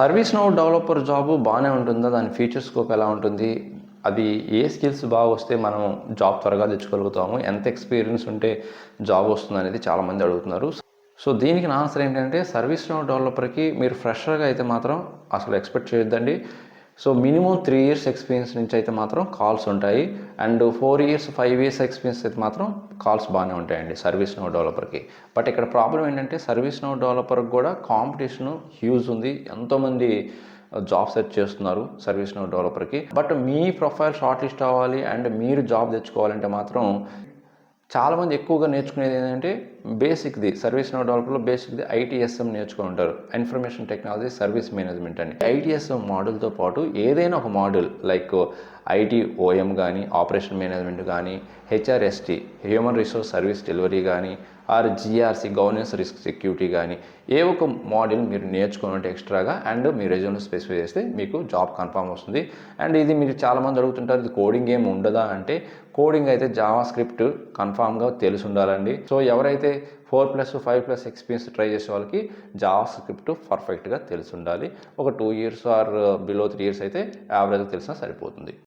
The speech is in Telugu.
సర్వీస్ నో డెవలపర్ జాబ్ బాగానే ఉంటుందా? దాని ఫీచర్స్ స్కోప్ ఎలా ఉంటుంది? అది ఏ స్కిల్స్ బాగా వస్తే మనం జాబ్ త్వరగా తెచ్చుకోగలుగుతాము? ఎంత ఎక్స్పీరియన్స్ ఉంటే జాబ్ వస్తుంది అనేది చాలామంది అడుగుతున్నారు. సో దీనికి నా ఆన్సర్ ఏంటంటే సర్వీస్ నో డెవలపర్కి మీరు ఫ్రెషర్గా అయితే మాత్రం అసలు ఎక్స్పెక్ట్ చేయొద్దండి. So minimum three years experience నుంచి అయితే మాత్రం కాల్స్ ఉంటాయి. And four years five years experience అయితే మాత్రం కాల్స్ బాగానే ఉంటాయండి సర్వీస్ నో డెవలపర్కి. బట్ ఇక్కడ ప్రాబ్లం ఏంటంటే సర్వీస్ నో డెవలపర్కి కూడా కాంపిటీషన్ హ్యూజ్ ఉంది. ఎంతోమంది జాబ్ సెర్చ్ చేస్తున్నారు సర్వీస్ నో డెవలపర్కి. బట్ మీ ప్రొఫైల్ షార్ట్ లిస్ట్ అవ్వాలి అండ్ మీరు జాబ్ తెచ్చుకోవాలంటే మాత్రం చాలామంది ఎక్కువగా నేర్చుకునేది ఏంటంటే బేసిక్ది సర్వీస్ నో డెవలపర్లో బేసిక్ది ఐటీఎస్ఎం నేర్చుకుని ఉంటారు ఇన్ఫర్మేషన్ టెక్నాలజీ సర్వీస్ మేనేజ్మెంట్ అని. ఐటీఎస్ఎం మోడల్తో పాటు ఏదైనా ఒక మోడల్ లైక్ ఐటీ ఓఎం కానీ ఆపరేషన్ మేనేజ్మెంట్ కానీ HRST human resource service delivery కానీ or GRC governance risk security కానీ ఏ ఒక మోడల్ మీరు నేర్చుకున్నట్టు ఎక్స్ట్రాగా అండ్ మీ రెజ్యూమ్లో స్పెసిఫై చేస్తే మీకు జాబ్ కన్ఫామ్ వస్తుంది. అండ్ ఇది మీరు చాలామంది అడుగుతుంటారు ఇది కోడింగ్ ఏమి ఉండదా అంటే కోడింగ్ అయితే జావా స్క్రిప్ట్ కన్ఫామ్గా తెలిసి ఉండాలండి. సో ఎవరైతే four plus five plus experience try చేసే వాళ్ళకి జావా స్క్రిప్ట్ పర్ఫెక్ట్గా తెలిసి ఉండాలి. ఒక two years or below three years అయితే యావరేజ్గా తెలిసినా సరిపోతుంది.